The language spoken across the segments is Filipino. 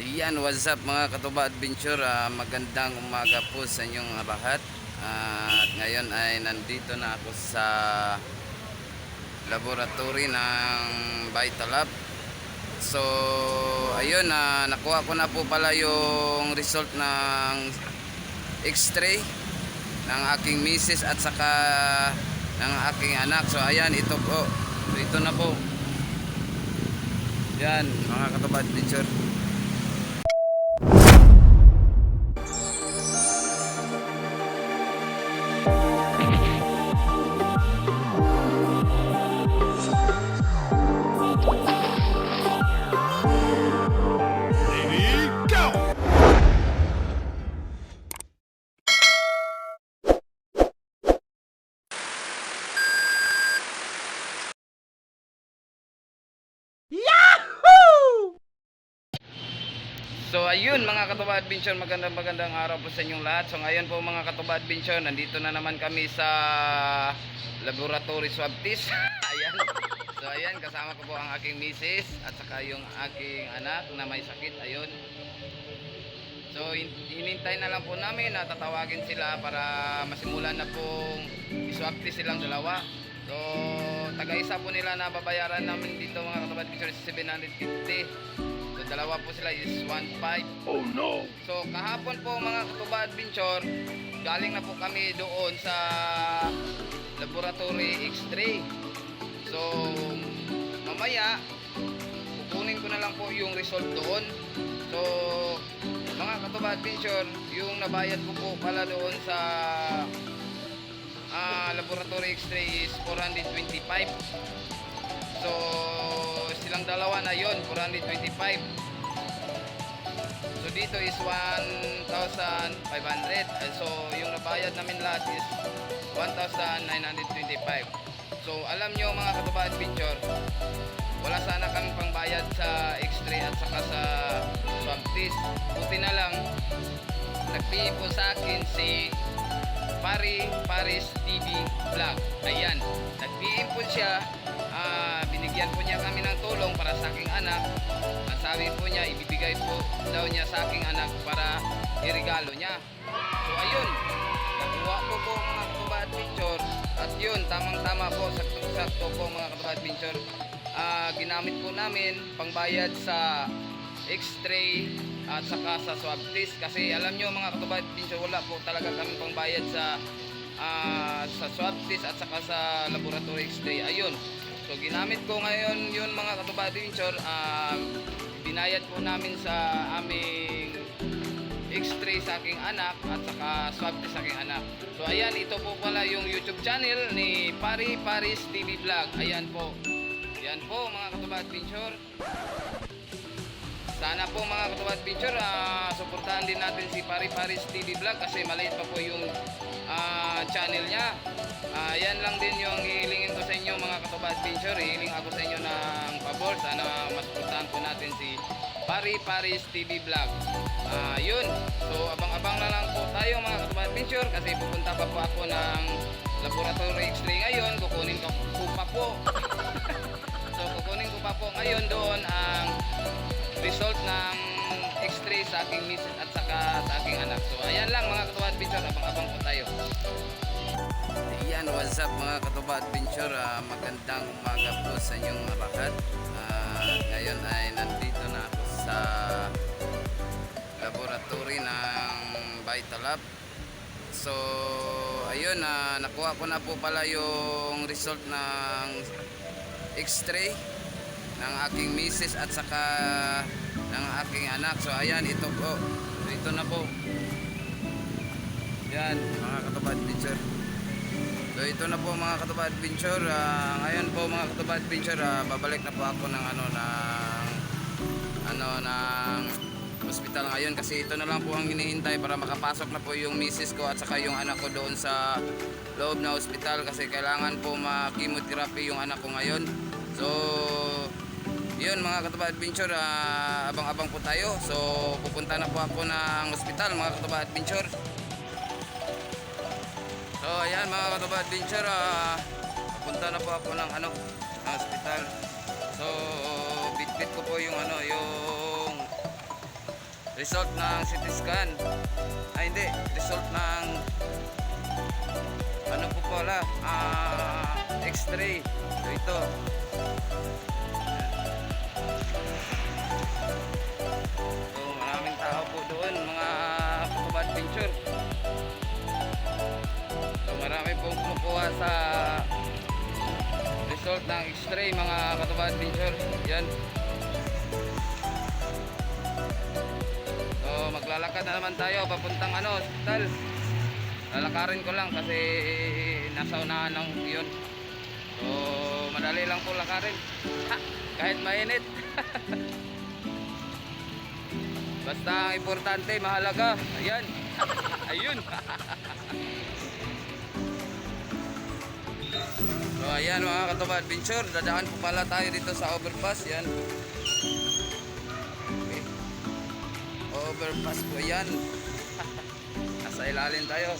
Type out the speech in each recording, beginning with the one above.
Yan, what's up mga katuba adventure? Ah, magandang umaga po sa inyong lahat. Ah, at ngayon ay nandito na ako sa laboratory ng Vitalab. So, ayun, na nakuha ko na po pala yung result ng x-ray ng aking misis at saka ng aking anak. So, ayan, ito po. Ito na po. Yan, mga katuba adventure. So ayun mga katuba adventure, magandang magandang araw po sa inyong lahat. So ngayon po mga katuba adventure, nandito na naman kami sa laboratory swab test. ayan. So ayan, kasama ko po ang aking misis at saka yung aking anak na may sakit. Ayun. So hin- hinintay na lang po namin na tatawagin sila para masimulan na pong swab test silang dalawa. So taga-isa po nila na babayaran namin dito mga katuba adventure is 750. Dalawa po sila is 1.5. Oh no! So kahapon po mga katuba adventure, galing na po kami doon sa laboratory X-ray. So mamaya kukunin ko na lang po yung result doon. So mga katuba adventure, yung nabayad ko po pala doon sa ah, laboratory X-ray is 425. So silang dalawa na yon 425. So dito is 1,500. Uh, So yung nabayad namin lahat is 1,925. So alam nyo mga katuba adventure, wala sana kami pangbayad sa x-ray at saka sa swab test. Buti na lang, nagpili po sa akin si Pari Paris TV Vlog. Ayan, nag-PM po siya. Binigyan po niya kami ng tulong para sa aking anak. At sabi po niya, ibibigay po daw niya sa aking anak para iregalo niya. So ayun, nakuha ko po mga katuba adventure. At yun, tamang-tama po, sakto-sakto po mga katuba adventure. Ah, ginamit po namin pangbayad sa x-ray at saka sa swab test kasi alam nyo mga katuba adventure wala po talaga kami pangbayad sa ah, sa swab test at saka sa laboratory x-ray ayun so ginamit ko ngayon yun mga katuba adventure ah, binayad po namin sa aming x-ray sa aking anak at saka swab test sa aking anak. So ayan, ito po pala yung YouTube channel ni Pari Paris TV Vlog. Ayan po. Ayan po mga katuba adventure. Sana po mga katuwa adventure, ah, suportahan din natin si Pari Paris TV Vlog kasi maliit pa po yung ah, channel niya. Ah, yan lang din yung hihilingin ko sa inyo mga katuwa adventure. Hihiling ako sa inyo ng pabor. Sana masuportahan po natin si Pari Paris TV Vlog. Ah, yun. So abang-abang na lang po tayo mga katuwa adventure kasi pupunta pa po ako ng laboratory x-ray ngayon. Kukunin ko po pa po. so kukunin ko pa po ngayon doon ang result ng x-ray sa aking misis at saka sa aking anak. So ayan lang mga katuwa adventure, abang-abang po tayo. Ayan, what's up mga katuba adventure? Ah, magandang umaga po sa inyong lahat. Ah, ngayon ay nandito na ako sa laboratory ng Vitalab. So, ayun, na nakuha ko na po pala yung result ng x-ray ng aking misis at saka ng aking anak. So ayan, ito po. Ito na po. Yan, mga katubad adventure. So ito na po mga katubad adventure. Ah, ngayon po mga katubad adventure, ah, babalik na po ako ng ano ng ano ng hospital ngayon kasi ito na lang po ang hinihintay para makapasok na po yung misis ko at saka yung anak ko doon sa loob na hospital kasi kailangan po ma-chemotherapy yung anak ko ngayon. So, yun mga katuba adventure, ah, abang-abang po tayo. So, pupunta na po ako ng hospital mga katuba adventure. So, ayan mga katuba adventure, ah, pupunta na po ako ng ano, ng hospital. So, bit-bit ko po yung ano, yung result ng CT scan. Ay hindi, result ng ano po pala, ah, x-ray. So, ito. So, maraming tao po doon, mga kapabad picture. So, marami pong kumukuha sa result ng x-ray, mga katubad picture. Yan. So, maglalakad na naman tayo papuntang ano, hospital. Lalakarin ko lang kasi nasa unahan ng yun. So, madali lang po lakarin. Ha, kahit mainit. Basta importante, mahalaga. Ayan. Ayun. so, ayan mga katuba adventure. Dadaan po pala tayo dito sa overpass. Yan. Okay. Overpass po yan. Nasa ilalim tayo.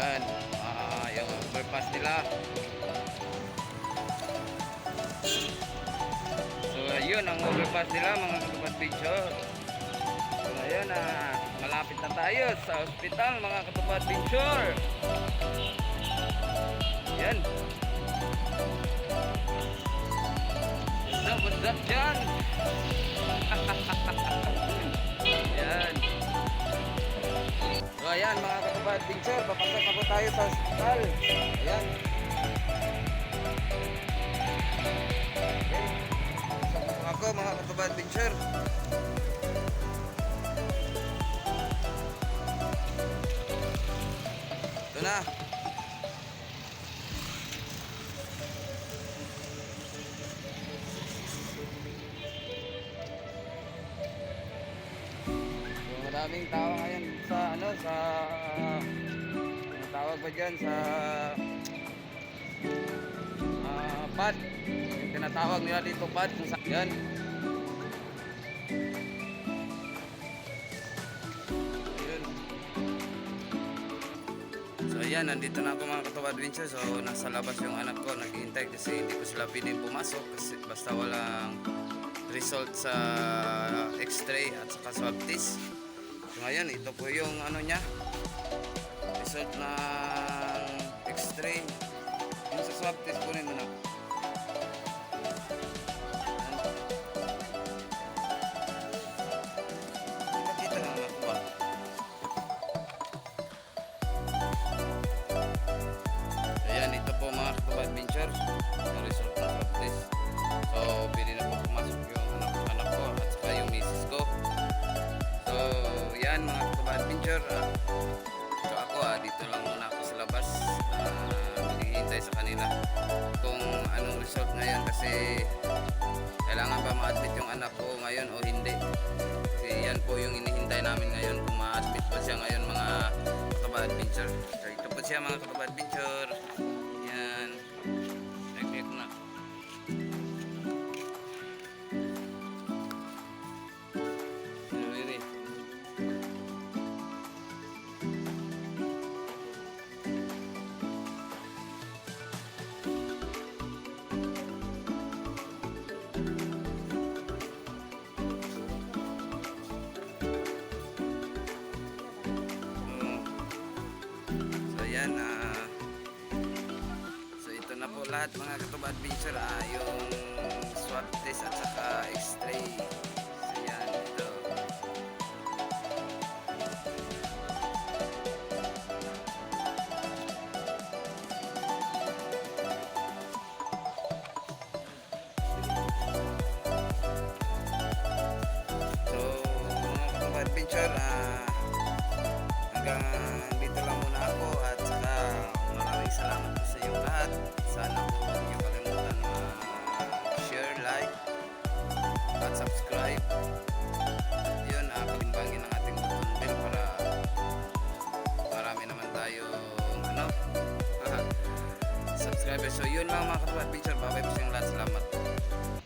Yan. Ah, yung overpass nila. So, ayun ang overpass nila mga picture. So, ayun ah, malapit na tayo sa hospital mga picture. Yan. What's up, what's up dyan? Yan. So ayan mga katubat picture, papasok na tayo sa hospital. Ayan. Ako mga katubat picture. Ito na. So, maraming tao ngayon sa ano sa ano tawag ba dyan sa pad yung tinatawag nila dito pad kung sa yan Ayun. So ayan, nandito na ako mga katuwa adventure. So nasa labas yung anak ko, naghihintay kasi hindi ko sila piling pumasok kasi basta walang result sa x-ray at saka swab test. So ngayon, ito po yung ano niya, result ng x-ray. Yung sa swab test po rin so, ako ah, dito lang muna ako sa labas. Uh, sa kanila kung anong result ngayon kasi kailangan ba ma-admit yung anak ko ngayon o hindi. Kasi yan po yung inihintay namin ngayon kung ma-admit ba siya ngayon mga kapag adventure. So, ito po siya mga kapag lahat mga katuba adventure ah, yung swab test at saka x-ray. So yan ito. So, mga katuba adventure, ah, hanggang dito lang muna ako at saka maraming salamat sa inyong lahat. Sana subscribers. So yun lang mga kapatid, picture. Bye-bye po sa. Salamat.